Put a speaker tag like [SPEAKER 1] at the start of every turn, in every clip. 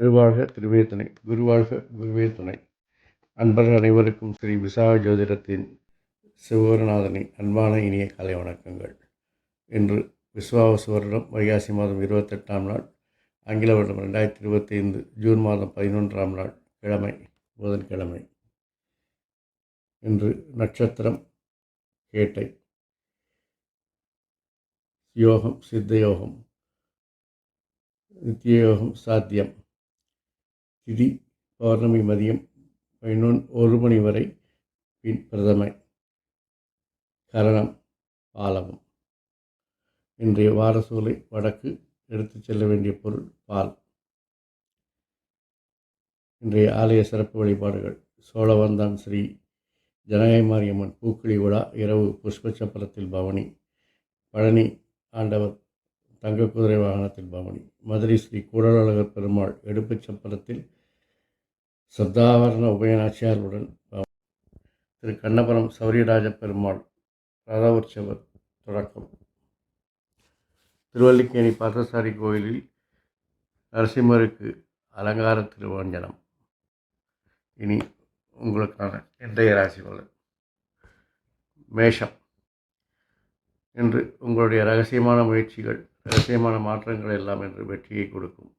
[SPEAKER 1] திருவாழ்க திருவே துணை. குருவாழ்க குருவே துணை. அன்பர்கள் அனைவருக்கும் ஸ்ரீ விசாக ஜோதிடத்தின் சிவகுருநாதனின் அன்பான இனிய கலை வணக்கங்கள். இன்று விஸ்வாவசு வருடம் வைகாசி மாதம் இருபத்தெட்டாம் நாள் ஆங்கில வருடம் ரெண்டாயிரத்தி இருபத்தி ஐந்து ஜூன் மாதம் பதினொன்றாம் நாள் கிழமை புதன்கிழமை. இன்று நட்சத்திரம் கேட்டை யோகம் சித்த யோகம் நித்திய யோகம் சாத்தியம் திதி பௌர்ணமி மதியம் பதினொன்று ஒரு மணி வரை பின் பிரதமை கரணம் பாலகம். இன்றைய வாரசூலை வடக்கு எடுத்துச் செல்ல வேண்டிய பொருள் பால். இன்றைய ஆலய சிறப்பு வழிபாடுகள். சோழவந்தான் ஸ்ரீ ஜனகை மாரியம்மன் பூக்குழி விழா இரவு புஷ்ப சப்பரத்தில் பவனி. பழனி ஆண்டவர் தங்க குதிரை வாகனத்தில் பவனி. மதுரை ஸ்ரீ கூடலழகர் பெருமாள் எடுப்புச் சப்பரத்தில் சத்தாவரண உபயநாச்சியாருடன் திரு கண்ணபுரம் சௌரியராஜ பெருமாள் ரத உற்சவர் தொடக்கம். திருவல்லிக்கேணி பார்த்தசாரி கோயிலில் நரசிம்மருக்கு அலங்கார திருவஞ்சனம். இனி உங்களுக்கான இன்றைய ராசி பலன். மேஷம். இன்று உங்களுடைய ரகசியமான முயற்சிகள் ரகசியமான மாற்றங்கள் எல்லாம் என்று வெற்றியை கொடுக்கும்.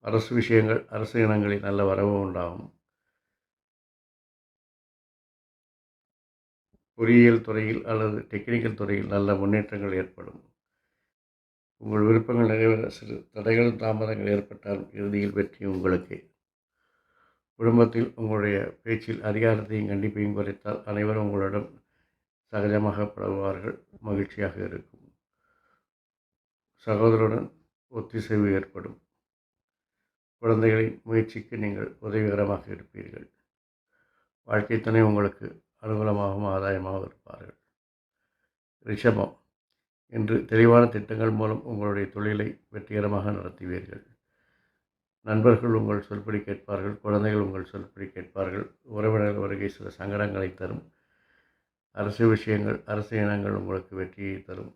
[SPEAKER 1] அரசு விஷயங்கள் அரசு இனங்களில் நல்ல வரவு உண்டாகும். பொறியியல் துறையில் அல்லது டெக்னிக்கல் துறையில் நல்ல முன்னேற்றங்கள் ஏற்படும். உங்கள் விருப்பங்கள் நிறைவேற சிறு தடைகளும் தாமதங்கள் ஏற்பட்டாலும் இறுதியில் வெற்றி உங்களுக்கே. குடும்பத்தில் உங்களுடைய பேச்சில் அதிகாரத்தையும் கண்டிப்பையும் குறைத்தால் அனைவரும் உங்களிடம் சகஜமாக பழகுவார்கள் மகிழ்ச்சியாக இருக்கும். சகோதரருடன் ஒத்திசைவு ஏற்படும். குழந்தைகளின் முயற்சிக்கு நீங்கள் உதவிகரமாக இருப்பீர்கள். வாழ்க்கை துணை உங்களுக்கு அனுகூலமாகவும் ஆதாயமாகவும் இருப்பார்கள். ரிஷபம் இன்று தெளிவான திட்டங்கள் மூலம் உங்களுடைய தொழிலை வெற்றிகரமாக நடத்துவீர்கள். நண்பர்கள் உங்கள் சொல்படி கேட்பார்கள் குழந்தைகள் உங்கள் சொல்படி கேட்பார்கள் உறவினர்கள் வருகை சில சங்கடங்களை தரும். அரசு விஷயங்கள் அரசு இனங்கள் உங்களுக்கு வெற்றியை தரும்.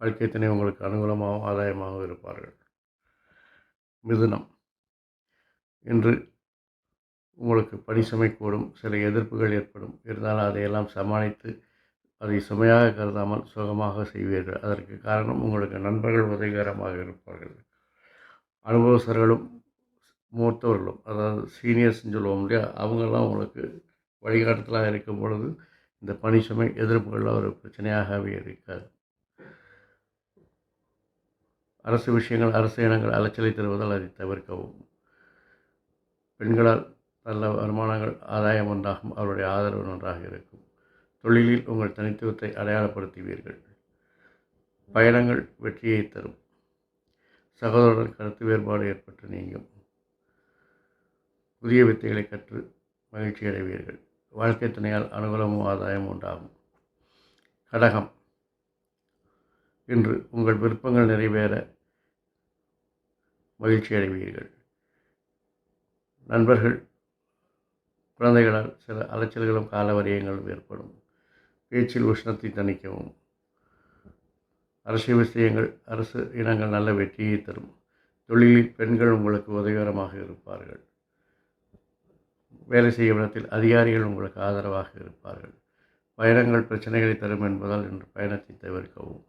[SPEAKER 1] வாழ்க்கை துணை உங்களுக்கு அனுகூலமாகவும் ஆதாயமாகவும் இருப்பார்கள். மிதுனம். இன்று உங்களுக்கு பணி சுமைக்கூடும் சில எதிர்ப்புகள் ஏற்படும். இருந்தாலும் அதையெல்லாம் சமாளித்து அதை சுமையாக கருதாமல் சுகமாக செய்வீர்கள். அதற்கு காரணம் உங்களுக்கு நண்பர்கள் உதவிகரமாக இருப்பார்கள். அனுபவஸ்தர்களும் மூத்தவர்களும் அதாவது சீனியர்ஸ்ன்னு சொல்லுவோம் இல்லையா அவங்கெல்லாம் உங்களுக்கு வழிகாட்டுதலாக இருக்கும் பொழுது இந்த பணி சுமை எதிர்ப்புகளில் ஒரு பிரச்சனையாகவே இருக்காது. அரசு விஷயங்கள் அரசு இனங்கள் அலைச்சலை தருவதால் அதை தவிர்க்கவும். பெண்களால் நல்ல வருமானங்கள் ஆதாயம் உண்டாகும் அவருடைய ஆதரவு நன்றாக இருக்கும். தொழிலில் உங்கள் தனித்துவத்தை அடையாளப்படுத்துவீர்கள். பயணங்கள் வெற்றியை தரும். சகோதரர் கருத்து வேறுபாடு ஏற்பட்டு நீங்கும். புதிய வித்தைகளை கற்று மகிழ்ச்சி அடைவீர்கள் வாழ்க்கை துணையால் அனுகூலமும் ஆதாயம் உண்டாகும். கடகம். இன்று உங்கள் விருப்பங்கள் நிறைவேற மகிழ்ச்சி அடைவீர்கள். நண்பர்கள் குழந்தைகளால் சில அலைச்சல்களும் காலவரியங்களும் ஏற்படும். பேச்சில் உஷ்ணத்தை தணிக்கவும். அரசு விஷயங்கள் அரசு இனங்கள் நல்ல வெற்றியை தரும். தொழிலில் பெண்கள் உங்களுக்கு உதவிகரமாக இருப்பார்கள். வேலை செய்யும் இடத்தில் அதிகாரிகள் உங்களுக்கு ஆதரவாக இருப்பார்கள். பயணங்கள் பிரச்சனைகளை தரும் என்பதால் இன்று பயணத்தை தவிர்க்கவும்.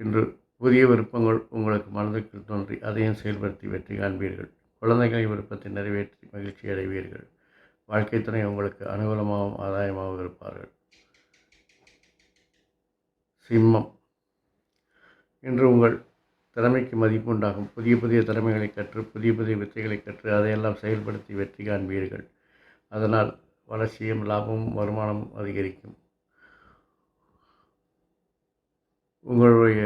[SPEAKER 1] இன்று புதிய விருப்பங்கள் உங்களுக்கு மனதிற்கு தோன்றி அதையும் செயல்படுத்தி வெற்றி காண்பீர்கள். குழந்தைகளின் விருப்பத்தை நிறைவேற்றி மகிழ்ச்சி அடைவீர்கள். வாழ்க்கை துணை உங்களுக்கு அனுகூலமாகவும் ஆதாயமாகவும் இருப்பார்கள். சிம்மம். இன்று உங்கள் திறமைக்கு மதிப்பு உண்டாகும் புதிய புதிய திறமைகளை கற்று புதிய புதிய வித்தைகளை கற்று அதையெல்லாம் செயல்படுத்தி வெற்றி காண்பீர்கள். அதனால் வளர்ச்சியும் லாபமும் வருமானமும் அதிகரிக்கும். உங்களுடைய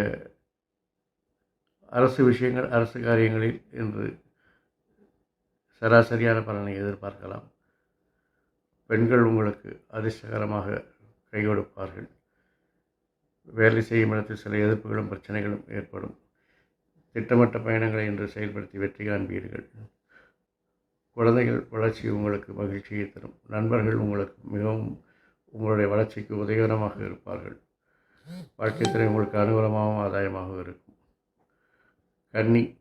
[SPEAKER 1] அரசு விஷயங்கள் அரசு காரியங்களில் இன்று சராசரியான பலனை எதிர்பார்க்கலாம். பெண்கள் உங்களுக்கு அதிர்ஷ்டகரமாக கை கொடுப்பார்கள். வேலை செய்யும் இடத்தில் சில எதிர்ப்புகளும் பிரச்சனைகளும் ஏற்படும். திட்டமிட்ட பயணங்களை இன்று செயல்படுத்தி வெற்றி காண்பீர்கள். குழந்தைகள் வளர்ச்சி உங்களுக்கு மகிழ்ச்சியை தரும். நண்பர்கள் உங்களுக்கு மிகவும் உங்களுடைய வளர்ச்சிக்கு உதவிகரமாக இருப்பார்கள். வாழ்க்கை உங்களுக்கு அனுகூலமாகவும் ஆதாயமாகவும் இருக்கும். கன்னி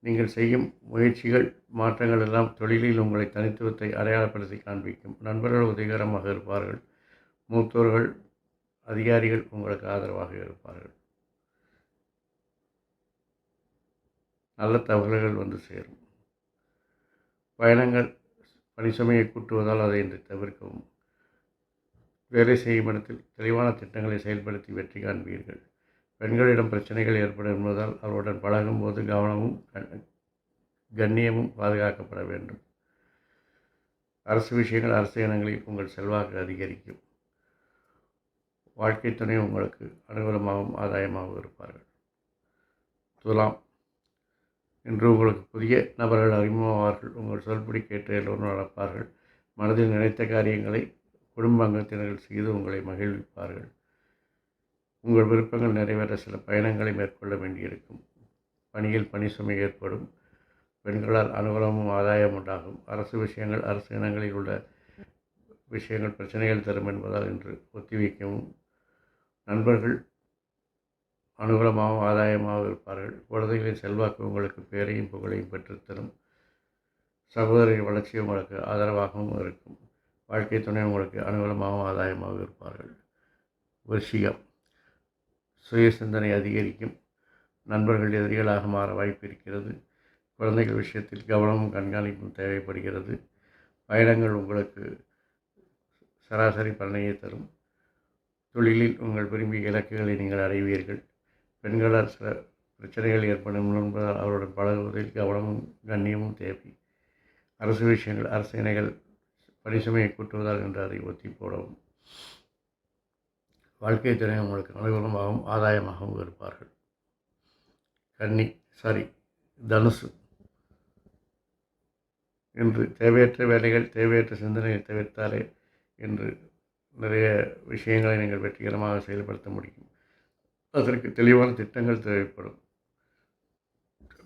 [SPEAKER 1] நீங்கள் செய்யும் முயற்சிகள் மாற்றங்கள் எல்லாம் தொழிலில் உங்களை தனித்துவத்தை அடையாளப்படுத்தி காண்பிக்கும். நண்பர்கள் உதவிகரமாக இருப்பார்கள். மூத்தோர்கள் அதிகாரிகள் உங்களுக்கு ஆதரவாக இருப்பார்கள். நல்ல தகவல்கள் வந்து சேரும். பயணங்கள் பணிசுமையை கூட்டுவதால் அதை இன்று தவிர்க்கவும். வேலை செய்யும் இடத்தில் தெளிவான திட்டங்களை செயல்படுத்தி வெற்றி காண்பீர்கள். பெண்களிடம் பிரச்சனைகள் ஏற்படும் என்பதால் அவருடன் பழகும் போது கவனமும் கண்ணியமும் பாதுகாக்கப்பட வேண்டும். அரசு விஷயங்கள் அரசு இனங்களில் உங்கள் செல்வாக்கு அதிகரிக்கும். வாழ்க்கை துணை உங்களுக்கு அனுகூலமாகவும் ஆதாயமாகவும் இருப்பார்கள். துலாம் இன்று உங்களுக்கு புதிய நபர்கள் அறிமுகமாவார்கள். உங்கள் சொல்படி கேட்டு எல்லோரும் நடப்பார்கள் மனதில் நினைத்த காரியங்களை குடும்ப அங்கத்தினர்கள் செய்து உங்களை மகிழ்விப்பார்கள். உங்கள் விருப்பங்கள் நிறைவேற சில பயணங்களை மேற்கொள்ள வேண்டியிருக்கும். பணியில் பணி சுமை ஏற்படும். பெண்களால் அனுகூலமும் ஆதாயம் உண்டாகும். அரசு விஷயங்கள் அரசு இனங்களில் உள்ள விஷயங்கள் பிரச்சனைகள் தரும் என்பதால் இன்று ஒத்திவைக்கவும். நண்பர்கள் அனுகூலமாகவும் ஆதாயமாகவும் இருப்பார்கள். குழந்தைகளின் செல்வாக்கு உங்களுக்கு பேரையும் புகழையும் பெற்றுத்தரும். சகோதரின் வளர்ச்சி உங்களுக்கு ஆதரவாகவும் இருக்கும். வாழ்க்கை துணை உங்களுக்கு அனுகூலமாகவும் ஆதாயமாகவும் இருப்பார்கள். வருஷிகம் சுய சிந்தனை அதிகரிக்கும். நண்பர்கள் எதிரிகளாக மாற வாய்ப்பு இருக்கிறது. குழந்தைகள் விஷயத்தில் கவனமும் கண்காணிப்பும் தேவைப்படுகிறது. பயணங்கள் உங்களுக்கு சராசரி பலனையை தரும். தொழிலில் உங்கள் விரும்பிய இலக்குகளை நீங்கள் அடைவீர்கள். பெண்களால் சில பிரச்சனைகள் ஏற்படும் என்பதால் அவருடன் பழகுவதில் கவனமும் கண்ணியமும் தேவை. அரசு விஷயங்கள் அரசு பரிசுமையை கூட்டுவதால் என்று அதை ஒத்தி போடவும். வாழ்க்கை துணை உங்களுக்கு அனுகூலமாகவும் ஆதாயமாகவும் இருப்பார்கள். கன்னி சாரி தனுசு. என்று தேவையற்ற வேலைகள் தேவையற்ற சிந்தனையை தவிர்த்தாலே என்று நிறைய விஷயங்களை நீங்கள் வெற்றிகரமாக செயல்படுத்த முடியும். அதற்கு தெளிவான திட்டங்கள் தேவைப்படும்.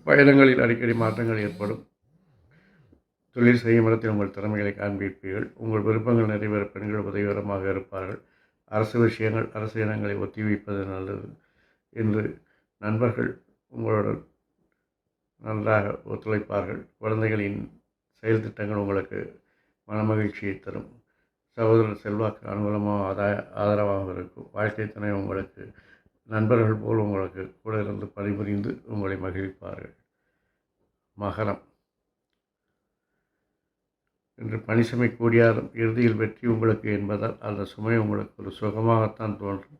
[SPEAKER 1] பயணங்களில் அடிக்கடி மாற்றங்கள் ஏற்படும். தொழில் செய்யும் இடத்தில் உங்கள் திறமைகளை காண்பிப்பீர்கள். உங்கள் விருப்பங்கள் நிறைவேற பெண்கள் உதவிகரமாக இருப்பார்கள். அரசு விஷயங்கள் அரசு இனங்களை ஒத்தி வைப்பது நல்லது என்று நண்பர்கள் உங்களுடன் நன்றாக ஒத்துழைப்பார்கள். குழந்தைகளின் செயல் திட்டங்கள் உங்களுக்கு மனமகிழ்ச்சியை தரும். சகோதரர் செல்வாக்கு அனுகூலமாக ஆதாய ஆதரவாக இருக்கும். வாழ்க்கை துணை உங்களுக்கு நண்பர்கள் போல் உங்களுக்கு கூட இருந்து பணிபுரிந்து உங்களை மகிழ்விப்பார்கள். மகரம். என்று பணி சுமை கூடியாலும் இறுதியில் வெற்றி உங்களுக்கு என்பதால் அந்த சுமை உங்களுக்கு ஒரு சுகமாகத்தான் தோன்றும்.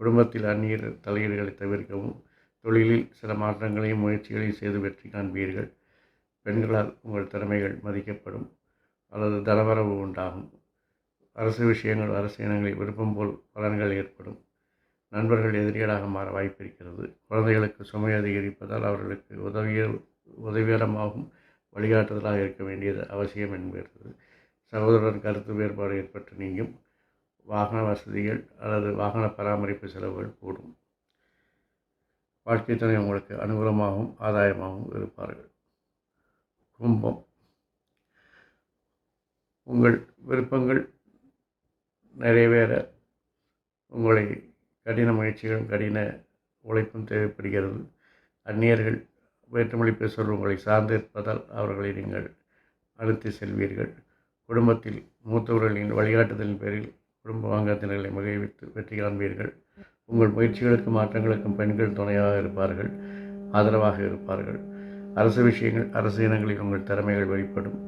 [SPEAKER 1] குடும்பத்தில் அந்நியர் தலையீடுகளை தவிர்க்கவும் தொழிலில் சில மாற்றங்களையும் முயற்சிகளையும் செய்து வெற்றி காண்பீர்கள். பெண்களால் உங்கள் திறமைகள் மதிக்கப்படும். அல்லது தனவரவு உண்டாகும். அரசு விஷயங்கள் அரசு இனங்களில் விருப்பம் போல் பலன்கள் ஏற்படும். நண்பர்கள் எதிரிகளாக மாற வாய்ப்பிருக்கிறது. குழந்தைகளுக்கு சுமை அதிகரிப்பதால் அவர்களுக்கு உதவிய உதவிகரமாகவும் வழிகாட்டுதலாக இருக்க வேண்டியது அவசியம் என்கிறது சகோதரன் கருத்து வேறுபாடு ஏற்பட்டு நீங்கும். வாகன வசதிகள் அல்லது வாகன பராமரிப்பு செலவுகள் கூடும். வாழ்க்கை துணை உங்களுக்கு அனுகூலமாகவும் ஆதாயமாகவும் இருப்பார்கள். கும்பம். உங்கள் விருப்பங்கள் நிறைவேற உங்களை கடின முயற்சிகளும் கடின உழைப்பும் தேவைப்படுகிறது. அந்நியர்கள் வேற்றுமொழி பேசுவோர் உங்களை சார்ந்து இருப்பதால் அவர்களை நீங்கள் அழுத்தி செல்வீர்கள். குடும்பத்தில் மூத்தவர்களின் வழிகாட்டுதலின் பேரில் குடும்ப அங்கத்தினர்களை மகிழ்வித்து வெற்றி காண்பீர்கள். உங்கள் முயற்சிகளுக்கும் மாற்றங்களுக்கும் பெண்கள் துணையாக இருப்பார்கள் ஆதரவாக இருப்பார்கள். அரசு விஷயங்கள் அரசு இனங்களில் உங்கள் திறமைகள் வெளிப்படும்.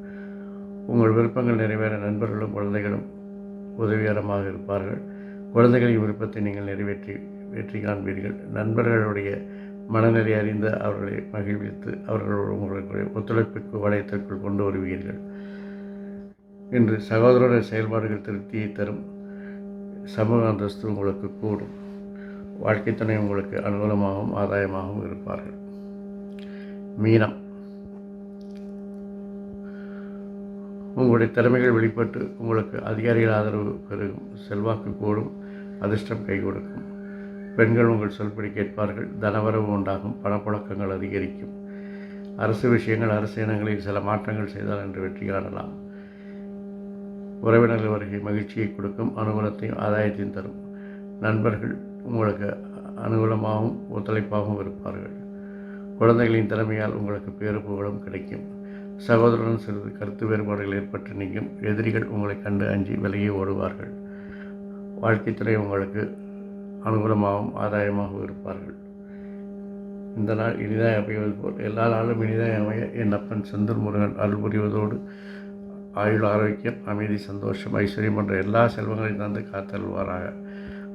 [SPEAKER 1] உங்கள் விருப்பங்கள் நிறைவேற நண்பர்களும் குழந்தைகளும் உதவிகரமாக இருப்பார்கள். குழந்தைகளின் விருப்பத்தை நீங்கள் நிறைவேற்றி வெற்றி காண்பீர்கள். நண்பர்களுடைய மனநிலை அறிந்து அவர்களை மகிழ்வித்து அவர்களோடு உங்களுக்கு ஒத்துழைப்பிற்கு வளையத்திற்குள் கொண்டு வருவீர்கள். இன்று சகோதரருடைய செயல்பாடுகள் திருப்தியை தரும். சமூக அந்தஸ்து உங்களுக்கு கூடும். வாழ்க்கை துணை உங்களுக்கு அனுகூலமாகவும் ஆதாயமாகவும் இருப்பார்கள். மீனம். உங்களுடைய திறமைகள் வெளிப்பட்டு உங்களுக்கு அதிகாரிகள் ஆதரவு பெருகும். செல்வாக்கு கூடும். அதிர்ஷ்டம் கை கொடுக்கும். பெண்கள் உங்கள் சொல்படி கேட்பார்கள். தனவரவு உண்டாகும். பணப்புழக்கங்கள் அதிகரிக்கும். அரசு விஷயங்கள் அரசு இனங்களில் சில மாற்றங்கள் செய்தால் என்று வெற்றி காணலாம். உறவினர்கள் வருகை மகிழ்ச்சியை கொடுக்கும். அனுகூலத்தையும் ஆதாயத்தையும் தரும். நண்பர்கள் உங்களுக்கு அனுகூலமாகவும் ஒத்துழைப்பாகவும் இருப்பார்கள். குழந்தைகளின் திறமையால் உங்களுக்கு பேரு புகழும் கிடைக்கும். சகோதரன் சிறிது கருத்து வேறுபாடுகள் ஏற்பட்டு நீங்கும். எதிரிகள் உங்களை கண்டு அஞ்சி விலகி ஓடுவார்கள். வாழ்க்கைத்துறை உங்களுக்கு அனுகூலமாகவும் ஆதாயமாகவும் இருப்பார்கள். இந்த நாள் இனிதாக அமைவது போல் எல்லா நாளும் இனிதாக அமைய என் அப்பன் செந்தூர் முருகன் அருள் புரிவதோடு ஆயுள் ஆரோக்கியம் அமைதி சந்தோஷம் ஐஸ்வர்யம் என்ற எல்லா செல்வங்களையும் தந்து காத்தல்வாராக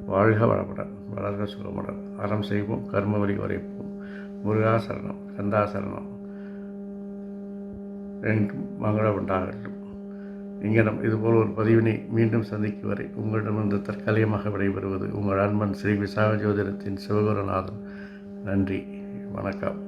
[SPEAKER 1] வாழ்க வளமுடன் வளர்க சுகமுடன். அறம் செய்வோம் கர்ம வழி உரைப்போம். முருகாசரணம் கந்தாசரணம் ரெண்டும் மங்களம் உண்டாகட்டும். இங்கனம் இதுபோல் ஒரு பதிவினை மீண்டும் சந்திக்கும் வரை உங்களிடமிருந்து தற்காலிகமாக விடைபெறுவது உங்கள் அன்பன் ஸ்ரீ விசாக ஜோதிடத்தின் சிவகுருநாதன். நன்றி வணக்கம்.